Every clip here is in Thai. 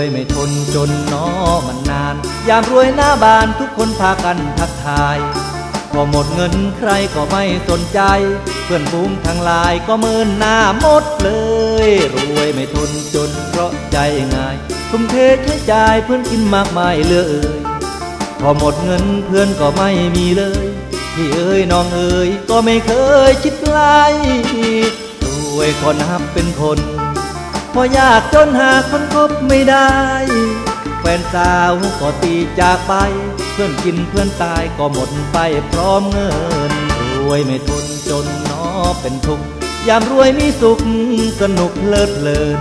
วยไม่ทนจนน้อมันนาน ยามรวยหน้าบานทุกคนพากันทักทายพอหมดเงินใครก็ไม่สนใจ เพื่อนฟูงทางลายก็เมินหน้าหมดเลย รวยไม่ทนจนเพราะใจง่ายทุ่มเทใช้จ่ายเพื่อนกินมากมายเลือเอ่ยพอหมดเงินเพื่อนก็ไม่มีเลยพี่เอ้ยน้องเอ้ยก็ไม่เคยคิดไกลรวยก็นับเป็นคน พอยากจนหาคนคบไม่ได้ แฟนสาวก็ตีจากไป เพื่อนกินเพื่อนตายก็หมดไปพร้อมเงิน รวยไม่ทนจนนอเป็นทุกข์ยามรวยมีสุขสนุกเลิศเลิน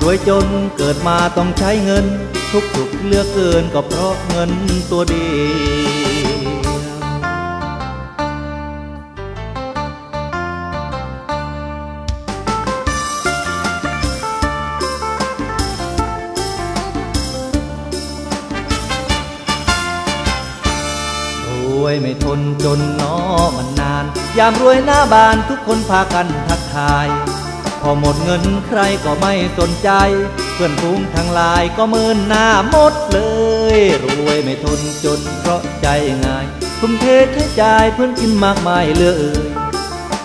รวยจนเกิดมาต้องใช้เงิน ทุกสุขเลือกเกินก็เพราะเงินตัวเดียว วยไม่ทนจนน้อมันนาน ยามรวยหน้าบานทุกคนพากันทักทาย พอหมดเงินใครก็ไม่สนใจ เพื่อนฟูงทางลายก็เมินหน้าหมดเลย รวยไม่ทนจนเพราะใจง่ายทุ่มเทใช้จ่ายเพื่อนกินมากมายเลือเอ่ย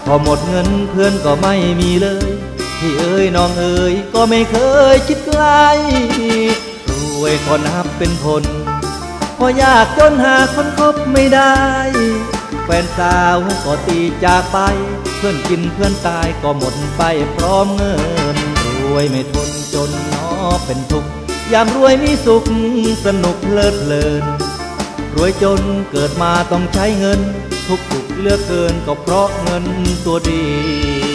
พอหมดเงินเพื่อนก็ไม่มีเลย พี่เอ้ยน้องเอ้ยก็ไม่เคยคิดไกลรวยก็นับเป็นคน พอยากจนหาคนคบไม่ได้ แฟนสาวก็ตีจากไป เพื่อนกินเพื่อนตายก็หมดไปพร้อมเงิน รวยไม่ทนจนน้อเป็นทุกข์ยามรวยมีสุขสนุกเลิศเลิน รวยจนเกิดมาต้องใช้เงิน ทุกทุกๆเลือกเกินก็เพราะเงินตัวเดียว